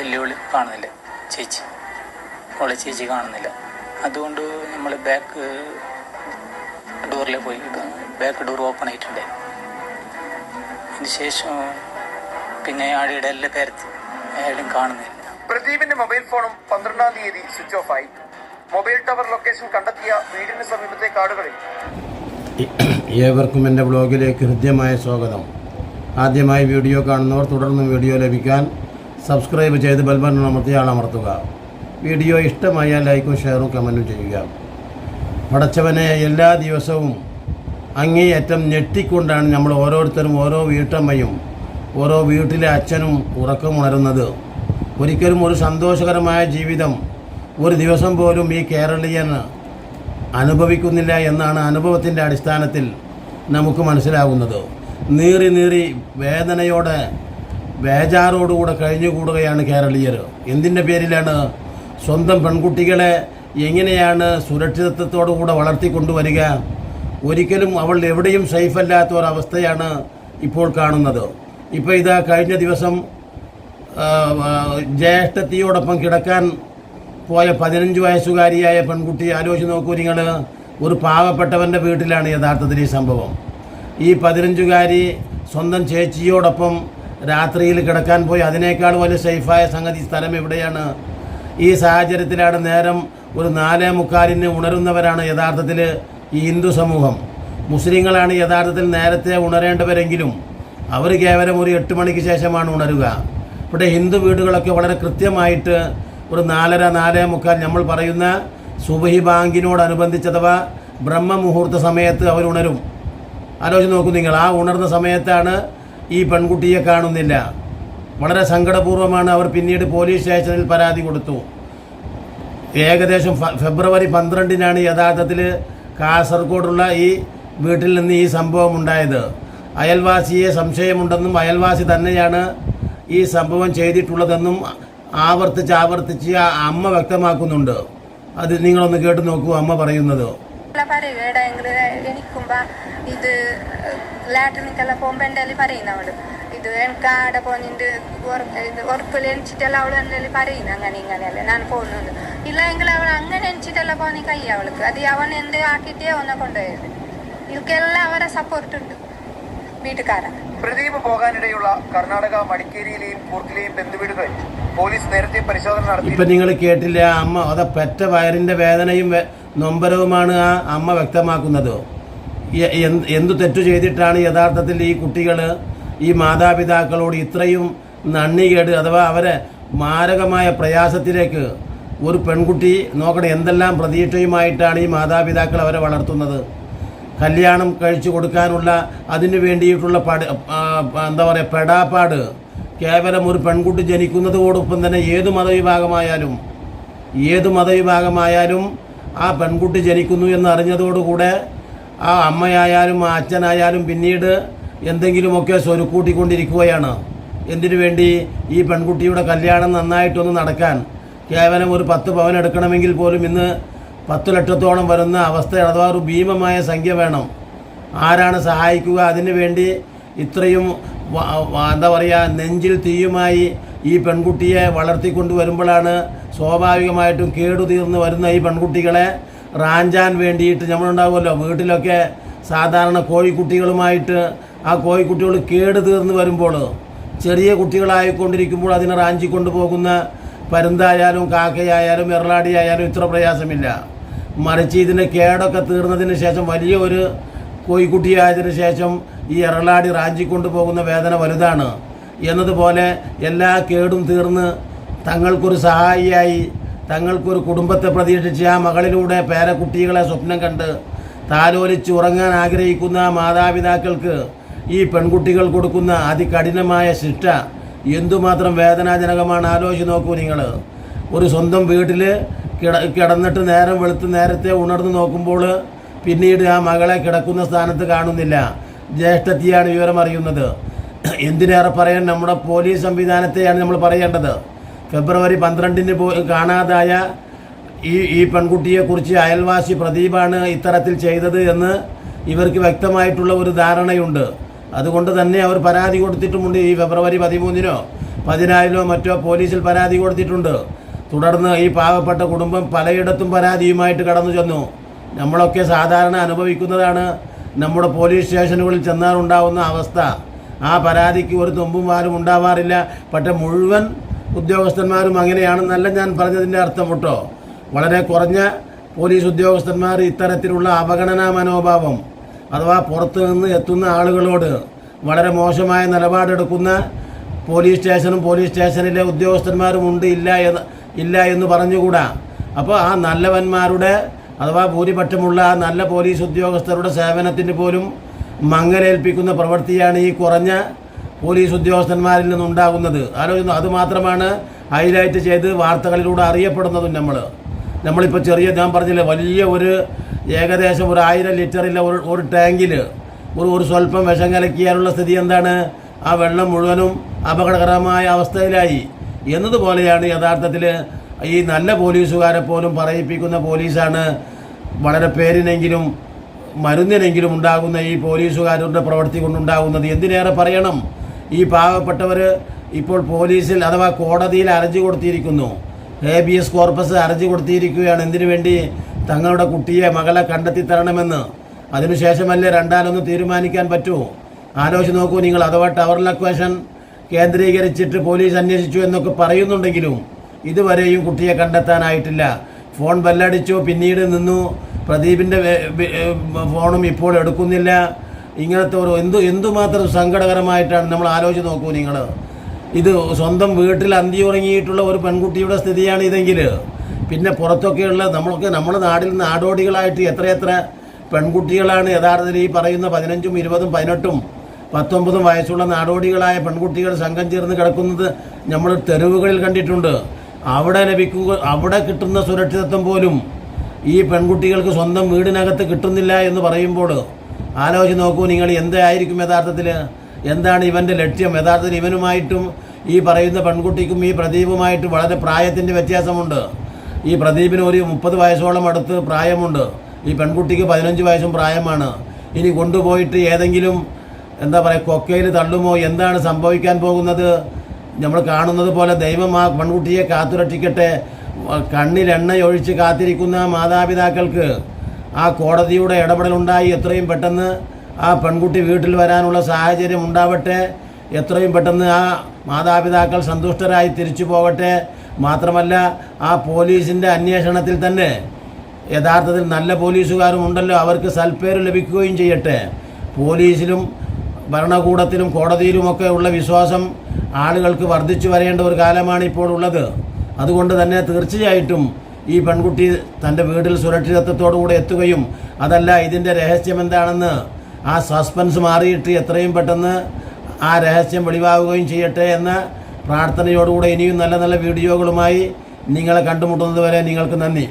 വെല്ലുവിളി കാണുന്നില്ല. ചേച്ചി. ഓളെ ചേച്ചി കാണുന്നില്ല. അതുകൊണ്ട് നമ്മൾ ബാക്ക് ഡോറിൽ പോയി. ബാക്ക് ഡോർ ഓപ്പൺ ആയിട്ടുണ്ട്. അതിനുശേഷം പിന്നെ ആടിയുടെ എല്ലാ പേരത്ത് ആരും കാണുന്നില്ല. പ്രദീപിന്റെ മൊബൈൽ ഫോണും പന്ത്രണ്ടാം തീയതി സ്വിച്ച് ഓഫ് ആയി. മൊബൈൽ ടവർ ലൊക്കേഷൻ കണ്ടെത്തിയ വീടിന് സമീപത്തെ കാടുകളിൽ. ഏവർക്കും എന്റെ ബ്ലോഗിലേക്ക് ഹൃദ്യമായ സ്വാഗതം. ആദ്യമായി വീഡിയോ കാണുന്നവർ തുടർന്നും വീഡിയോ ലഭിക്കാൻ സബ്സ്ക്രൈബ് ചെയ്ത് ബെൽബട്ടൺ അമർത്തി ആളമർത്തുക വീഡിയോ ഇഷ്ടമായാൽ ലൈക്കും ഷെയറും കമന്റും ചെയ്യുക. പടച്ചവനെ എല്ലാ ദിവസവും അങ്ങേയറ്റം ഞെട്ടിക്കൊണ്ടാണ് നമ്മൾ ഓരോരുത്തരും ഓരോ വീട്ടമ്മയും ഓരോ വീട്ടിലെ അച്ഛനും ഉറക്കമുണരുന്നത് ഒരിക്കലും ഒരു സന്തോഷകരമായ ജീവിതം ഒരു ദിവസം പോലും ഈ കേരളീയൻ അനുഭവിക്കുന്നില്ല എന്നാണ് അനുഭവത്തിന്റെ അടിസ്ഥാനത്തിൽ നമുക്ക് മനസ്സിലാകുന്നത് നീറി നീറി വേദനയോടെ ബേജാറോടുകൂടെ കഴിഞ്ഞുകൂടുകയാണ് കേരളീയർ. എന്തിന്റെ പേരിലാണ്? സ്വന്തം പെൺകുട്ടികളെ എങ്ങനെയാണ് സുരക്ഷിതത്വത്തോടുകൂടെ വളർത്തിക്കൊണ്ടുവരിക? ഒരിക്കലും അവൾ എവിടെയും സേഫല്ലാത്ത ഒരവസ്ഥയാണ് ഇപ്പോൾ കാണുന്നത്. ഇപ്പോൾ ഇതാ കഴിഞ്ഞ ദിവസം ജ്യേഷ്ഠത്തിയോടൊപ്പം കിടക്കാൻ പോയ പതിനഞ്ച് വയസ്സുകാരിയായ പെൺകുട്ടി ആലോചിച്ച് നോക്കൂ നിങ്ങൾ ഒരു പാവപ്പെട്ടവന്റെ വീട്ടിലാണ് യഥാർത്ഥത്തിൽ ഈ സംഭവം. ഈ പതിനഞ്ചുകാരി സ്വന്തം ചേച്ചിയോടൊപ്പം രാത്രിയിൽ കിടക്കാൻ പോയി അതിനേക്കാൾ വലിയ സേഫായ സംഗതി സ്ഥലം എവിടെയാണ്? ഈ സാഹചര്യത്തിലാണ് നേരം ഒരു നാലേ മുക്കാലിന് ഉണരുന്നവരാണ് യഥാർത്ഥത്തിൽ ഈ ഹിന്ദു സമൂഹം. മുസ്ലിങ്ങളാണ് യഥാർത്ഥത്തിൽ നേരത്തെ ഉണരേണ്ടവരെങ്കിലും അവർ കേവലം ഒരു എട്ട് മണിക്ക് ശേഷമാണ് ഉണരുക. ഇവിടെ ഹിന്ദു വീടുകളൊക്കെ വളരെ കൃത്യമായിട്ട് ഒരു നാലര നാലേ മുക്കാൽ നമ്മൾ പറയുന്ന സുബഹി ബാങ്കിനോടനുബന്ധിച്ച് അഥവാ ബ്രഹ്മ മുഹൂർത്ത സമയത്ത് അവർ ഉണരും ആലോചിച്ച് നോക്കൂ നിങ്ങൾ ആ ഉണർന്ന സമയത്താണ് ഈ പെൺകുട്ടിയെ കാണുന്നില്ല. വളരെ സങ്കടപൂർവമാണ് അവർ പിന്നീട് പോലീസ് സ്റ്റേഷനിൽ പരാതി കൊടുത്തു. ഏകദേശം ഫെബ്രുവരി പന്ത്രണ്ടിനാണ് യഥാർത്ഥത്തിൽ കാസർഗോഡുള്ള ഈ വീട്ടിൽ നിന്ന് ഈ സംഭവം ഉണ്ടായത്. അയൽവാസിയെ സംശയമുണ്ടെന്നും അയൽവാസി തന്നെയാണ് ഈ സംഭവം ചെയ്തിട്ടുള്ളതെന്നും ആവർത്തിച്ച് ആവർത്തിച്ച് അമ്മ വ്യക്തമാക്കുന്നുണ്ട്. അത് നിങ്ങളൊന്ന് കേട്ട് നോക്കൂ അമ്മ പറയുന്നത്. പറയുക. എവിടെയെങ്കിലും എണിക്കുമ്പോ ഇത് ലാട്രിനിക്കെല്ലാം പോകുമ്പോ എന്റെ പറയുന്ന അവൾ. ഇത് എനിക്ക് ആടെ പോന്നിട്ട് ഇത് ഉറപ്പിൽ എണിച്ചിട്ടെല്ലാം അവൾ എന്റെ പറയുന്നു? അങ്ങനെ ഇങ്ങനെയല്ല ഞാൻ പോകുന്നുണ്ട് ഇല്ല എങ്കിൽ അവൾ അങ്ങനെ എണിച്ചിട്ടല്ല പോന്നി കൈ അവൾക്ക്. അത് അവൻ എന്ത് ആക്കിയിട്ടേ അവനെ കൊണ്ടുപോയത്. ഇവർക്കെല്ലാം അവരെ സപ്പോർട്ട് ഉണ്ട്. വീട്ടുകാരാണ് പ്രദീപ് പോകാനിടയുള്ള കർണാടക മടിക്കേരിയിലെയും കൂർക്കിലെയും ബന്ധുവീടുകളിൽ പോലീസ് നേരത്തെ പരിശോധന നടത്തി ഇപ്പൊ നിങ്ങൾ കേട്ടില്ല അമ്മ അത പെറ്റ വയറിന്റെ വേദനയും നൊമ്പരവുമാണ് ആ അമ്മ വ്യക്തമാക്കുന്നത്. എന്ത് തെറ്റു ചെയ്തിട്ടാണ് യഥാർത്ഥത്തിൽ ഈ കുട്ടികൾ ഈ മാതാപിതാക്കളോട് ഇത്രയും നന്ദികേട് അഥവാ അവരെ മാരകമായ പ്രയാസത്തിലേക്ക് ഒരു പെൺകുട്ടി നോക്കണം എന്തെല്ലാം പ്രതീക്ഷയുമായിട്ടാണ് ഈ മാതാപിതാക്കൾ അവരെ വളർത്തുന്നത്. കല്യാണം കഴിച്ചു കൊടുക്കാനുള്ള അതിനു വേണ്ടിയിട്ടുള്ള പട എന്താ പറയുക പെടാപ്പാട് കേവലം ഒരു പെൺകുട്ടി ജനിക്കുന്നതോടൊപ്പം തന്നെ ഏത് മതവിഭാഗമായാലും ഏത് മതവിഭാഗമായാലും ആ പെൺകുട്ടി ജനിക്കുന്നു എന്നറിഞ്ഞതോടുകൂടെ ആ അമ്മയായാലും ആ അച്ഛനായാലും പിന്നീട് എന്തെങ്കിലുമൊക്കെ സ്വരുക്കൂട്ടിക്കൊണ്ടിരിക്കുകയാണ്. എന്തിനു വേണ്ടി ഈ പെൺകുട്ടിയുടെ കല്യാണം നന്നായിട്ടൊന്ന് നടക്കാൻ? കേവലം ഒരു പത്ത് പവൻ എടുക്കണമെങ്കിൽ പോലും ഇന്ന് പത്ത് ലക്ഷത്തോളം വരുന്ന അവസ്ഥ അഥവാ ഒരു ഭീമമായ സംഖ്യ വേണം. ആരാണ് സഹായിക്കുക? അതിനു വേണ്ടി ഇത്രയും എന്താ പറയുക നെഞ്ചിൽ തീയുമായി ഈ പെൺകുട്ടിയെ വളർത്തിക്കൊണ്ടുവരുമ്പോഴാണ് സ്വാഭാവികമായിട്ടും കേടുതീർന്ന് വരുന്ന ഈ പെൺകുട്ടികളെ റാഞ്ചാൻ വേണ്ടിയിട്ട് നമ്മളുണ്ടാവുമല്ലോ. വീട്ടിലൊക്കെ സാധാരണ കോഴിക്കുട്ടികളുമായിട്ട് ആ കോഴിക്കുട്ടികൾ കേട് തീർന്ന് വരുമ്പോൾ ചെറിയ കുട്ടികളായിക്കൊണ്ടിരിക്കുമ്പോൾ അതിനെ റാഞ്ചി കൊണ്ടുപോകുന്ന പരുന്തായാലും കാക്കയായാലും എറളാടിയായാലും ഇത്ര പ്രയാസമില്ല. മറിച്ച് ഇതിന്റെ കേടൊക്കെ തീർന്നതിന് ശേഷം വലിയ ഒരു കോഴിക്കുട്ടിയായതിനു ശേഷം ഈ എറളാടി റാഞ്ചി കൊണ്ടുപോകുന്ന വേദന വലുതാണ്. എന്നതുപോലെ എല്ലാ കേടും തീർന്ന് തങ്ങൾക്കൊരു സഹായിയായി തങ്ങൾക്കൊരു കുടുംബത്തെ പ്രതീക്ഷിച്ച് ആ മകളിലൂടെ പേരക്കുട്ടികളെ സ്വപ്നം കണ്ട് താലോലിച്ച് ഉറങ്ങാൻ ആഗ്രഹിക്കുന്ന മാതാപിതാക്കൾക്ക് ഈ പെൺകുട്ടികൾ കൊടുക്കുന്ന അതികഠിനമായ ശിക്ഷ എന്തുമാത്രം വേദനാജനകമാണ് ആലോചിച്ച് നോക്കൂ നിങ്ങൾ ഒരു സ്വന്തം വീട്ടിൽ കിട കിടന്നിട്ട് നേരം വെളുത്ത് നേരത്തെ ഉണർന്നു നോക്കുമ്പോൾ പിന്നീട് ആ മകളെ കിടക്കുന്ന സ്ഥാനത്ത് കാണുന്നില്ല. ജ്യേഷ്ഠത്തിയാണ് വിവരം അറിയുന്നത്. എന്തിനേറെ പറയാൻ നമ്മുടെ പോലീസ് സംവിധാനത്തെയാണ് നമ്മൾ പറയേണ്ടത്. ഫെബ്രുവരി പന്ത്രണ്ടിന് പോ കാണാതായ ഈ ഈ പെൺകുട്ടിയെക്കുറിച്ച് അയൽവാസി പ്രദീപാണ് ഇത്തരത്തിൽ ചെയ്തത് എന്ന് ഇവർക്ക് വ്യക്തമായിട്ടുള്ള ഒരു ധാരണയുണ്ട്. അതുകൊണ്ട് തന്നെ അവർ പരാതി കൊടുത്തിട്ടുമുണ്ട് ഈ ഫെബ്രുവരി പതിമൂന്നിനോ പതിനാലിനോ മറ്റോ പോലീസിൽ പരാതി കൊടുത്തിട്ടുണ്ട്. തുടർന്ന് ഈ പാവപ്പെട്ട കുടുംബം പലയിടത്തും പരാതിയുമായിട്ട് കടന്നു ചെന്നു. നമ്മളൊക്കെ സാധാരണ അനുഭവിക്കുന്നതാണ് നമ്മുടെ പോലീസ് സ്റ്റേഷനുകളിൽ ചെന്നാറുണ്ടാവുന്ന അവസ്ഥ. ആ പരാതിക്ക് ഒരു തുമ്പും വാലും ഉണ്ടാവാറില്ല. പക്ഷെ മുഴുവൻ ഉദ്യോഗസ്ഥന്മാരും അങ്ങനെയാണെന്നല്ല ഞാൻ പറഞ്ഞതിന്റെ അർത്ഥം കേട്ടോ. വളരെ കുറഞ്ഞ പോലീസ് ഉദ്യോഗസ്ഥന്മാർ ഇത്തരത്തിലുള്ള അവഗണനാ മനോഭാവം അഥവാ പുറത്തു നിന്ന് എത്തുന്ന ആളുകളോട് വളരെ മോശമായ നിലപാടെടുക്കുന്ന പോലീസ് സ്റ്റേഷനും പോലീസ് സ്റ്റേഷനിലെ ഉദ്യോഗസ്ഥന്മാരും ഉണ്ട് ഇല്ല എന്ന് ഇല്ല എന്ന് പറഞ്ഞുകൂടാ. അപ്പോൾ ആ നല്ലവന്മാരുടെ അഥവാ ഭൂരിപക്ഷമുള്ള ആ നല്ല പോലീസ് ഉദ്യോഗസ്ഥരുടെ സേവനത്തിന് പോലും മങ്ങലേൽപ്പിക്കുന്ന പ്രവൃത്തിയാണ് ഈ കുറഞ്ഞ പോലീസ് ഉദ്യോഗസ്ഥന്മാരിൽ നിന്നുണ്ടാകുന്നത്. ആലോചിക്കുന്നു അതുമാത്രമാണ് ഹൈലൈറ്റ് ചെയ്ത് വാർത്തകളിലൂടെ അറിയപ്പെടുന്നതും നമ്മൾ. നമ്മളിപ്പോൾ ചെറിയ ഞാൻ പറഞ്ഞില്ലേ വലിയ ഒരു ഏകദേശം ഒരു ആയിരം ലിറ്ററിലെ ഒരു ഒരു ടാങ്കിൽ ഒരു ഒരു സ്വല്പം വിഷം കലക്കിയാലുള്ള സ്ഥിതി എന്താണ്? ആ വെള്ളം മുഴുവനും അപകടകരമായ അവസ്ഥയിലായി. എന്നതുപോലെയാണ് യഥാർത്ഥത്തിൽ ഈ നല്ല പോലീസുകാരെ പോലും പറയിപ്പിക്കുന്ന പോലീസാണ്. വളരെ പേരിനെങ്കിലും മരുന്നിനെങ്കിലും ഉണ്ടാകുന്ന ഈ പോലീസുകാരുടെ പ്രവൃത്തി കൊണ്ടുണ്ടാകുന്നത് എന്തിനേറെ പറയണം? ഈ പാവപ്പെട്ടവർ ഇപ്പോൾ പോലീസിൽ അഥവാ കോടതിയിൽ അരജി കൊടുത്തിരിക്കുന്നു. ഹേബിയസ് കോർപ്പസ് അരജി കൊടുത്തിരിക്കുകയാണ്. എന്തിനു വേണ്ടി? തങ്ങളുടെ കുട്ടിയെ മകളെ കണ്ടെത്തി തരണമെന്ന് അതിനുശേഷമല്ലേ രണ്ടാലൊന്ന് തീരുമാനിക്കാൻ പറ്റൂ? ആലോചിച്ച് നോക്കൂ നിങ്ങൾ. അഥവാ ടവർ ലൊക്കേഷൻ കേന്ദ്രീകരിച്ചിട്ട് പോലീസ് അന്വേഷിച്ചു എന്നൊക്കെ പറയുന്നുണ്ടെങ്കിലും ഇതുവരെയും കുട്ടിയെ കണ്ടെത്താനായിട്ടില്ല. ഫോൺ ബെല്ലടിച്ചു പിന്നീട് നിന്നു. പ്രദീപിന്റെ ഫോണും ഇപ്പോൾ എടുക്കുന്നില്ല. ഇങ്ങനത്തെ ഒരു എന്തു എന്തുമാത്രം സങ്കടകരമായിട്ടാണ് നമ്മൾ ആലോചിച്ച് നോക്കൂ നിങ്ങൾ. ഇത് സ്വന്തം വീട്ടിൽ അന്തി ഉറങ്ങിയിട്ടുള്ള ഒരു പെൺകുട്ടിയുടെ സ്ഥിതിയാണ് ഇതെങ്കിൽ. പിന്നെ പുറത്തൊക്കെയുള്ള നമ്മൾക്ക് നമ്മുടെ നാടിൽ നാടോടികളായിട്ട് എത്രയെത്ര പെൺകുട്ടികളാണ് യഥാർത്ഥത്തിൽ ഈ പറയുന്ന പതിനഞ്ചും ഇരുപതും പതിനെട്ടും പത്തൊമ്പതും വയസ്സുള്ള നാടോടികളായ പെൺകുട്ടികൾ സംഘം ചേർന്ന് കിടക്കുന്നത് നമ്മൾ തെരുവുകളിൽ കണ്ടിട്ടുണ്ട്. അവിടെ ലഭിക്കുക അവിടെ കിട്ടുന്ന സുരക്ഷിതത്വം പോലും ഈ പെൺകുട്ടികൾക്ക് സ്വന്തം വീടിനകത്ത് കിട്ടുന്നില്ല എന്ന് പറയുമ്പോൾ ആലോചിച്ച് നോക്കൂ നിങ്ങൾ എന്തായിരിക്കും യഥാർത്ഥത്തിൽ? എന്താണ് ഇവന്റെ ലക്ഷ്യം? യഥാർത്ഥത്തിൽ ഇവനുമായിട്ടും ഈ പറയുന്ന പെൺകുട്ടിക്കും ഈ പ്രദീപുമായിട്ട് വളരെ പ്രായത്തിന്റെ വ്യത്യാസമുണ്ട്. ഈ പ്രദീപിന് ഒരു മുപ്പത് വയസ്സോളം അടുത്ത് പ്രായമുണ്ട്. ഈ പെൺകുട്ടിക്ക് പതിനഞ്ച് വയസ്സും പ്രായമാണ്. ഇനി കൊണ്ടുപോയിട്ട് ഏതെങ്കിലും എന്താ പറയുക കൊക്കയിൽ തള്ളുമോ? എന്താണ് സംഭവിക്കാൻ പോകുന്നത്? നമ്മൾ കാണുന്നത് പോലെ ദൈവം ആ പെൺകുട്ടിയെ കാത്തുരക്ഷിക്കട്ടെ. കണ്ണിൽ എണ്ണയൊഴിച്ച് കാത്തിരിക്കുന്ന മാതാപിതാക്കൾക്ക് ആ കോടതിയുടെ ഇടപെടലുണ്ടായി. എത്രയും പെട്ടെന്ന് ആ പെൺകുട്ടി വീട്ടിൽ വരാനുള്ള സാഹചര്യം ഉണ്ടാവട്ടെ. എത്രയും പെട്ടെന്ന് ആ മാതാപിതാക്കൾ സന്തുഷ്ടരായി തിരിച്ചു പോകട്ടെ മാത്രമല്ല ആ പോലീസിന്റെ അന്വേഷണത്തിൽ തന്നെ യഥാർത്ഥത്തിൽ നല്ല പോലീസുകാരും ഉണ്ടല്ലോ. അവർക്ക് സൽപ്പേര് ലഭിക്കുകയും ചെയ്യട്ടെ. പോലീസിലും ഭരണകൂടത്തിലും കോടതിയിലുമൊക്കെ ഉള്ള വിശ്വാസം ആളുകൾക്ക് വർദ്ധിച്ചു വരേണ്ട ഒരു കാലമാണ് ഇപ്പോൾ ഉള്ളത്. അതുകൊണ്ട് തന്നെ തീർച്ചയായിട്ടും ഈ പെൺകുട്ടി തന്റെ വീട്ടിൽ സുരക്ഷിതത്വത്തോടുകൂടെ എത്തുകയും അതല്ല ഇതിന്റെ രഹസ്യം എന്താണെന്ന് ആ സസ്പെൻസ് മാറിയിട്ട് എത്രയും പെട്ടെന്ന് ആ രഹസ്യം വെളിവാകുകയും ചെയ്യട്ടെ എന്ന പ്രാർത്ഥനയോടുകൂടെ ഇനിയും നല്ല നല്ല വീഡിയോകളുമായി നിങ്ങളെ കണ്ടുമുട്ടുന്നത് വരെ നിങ്ങൾക്ക് നന്ദി.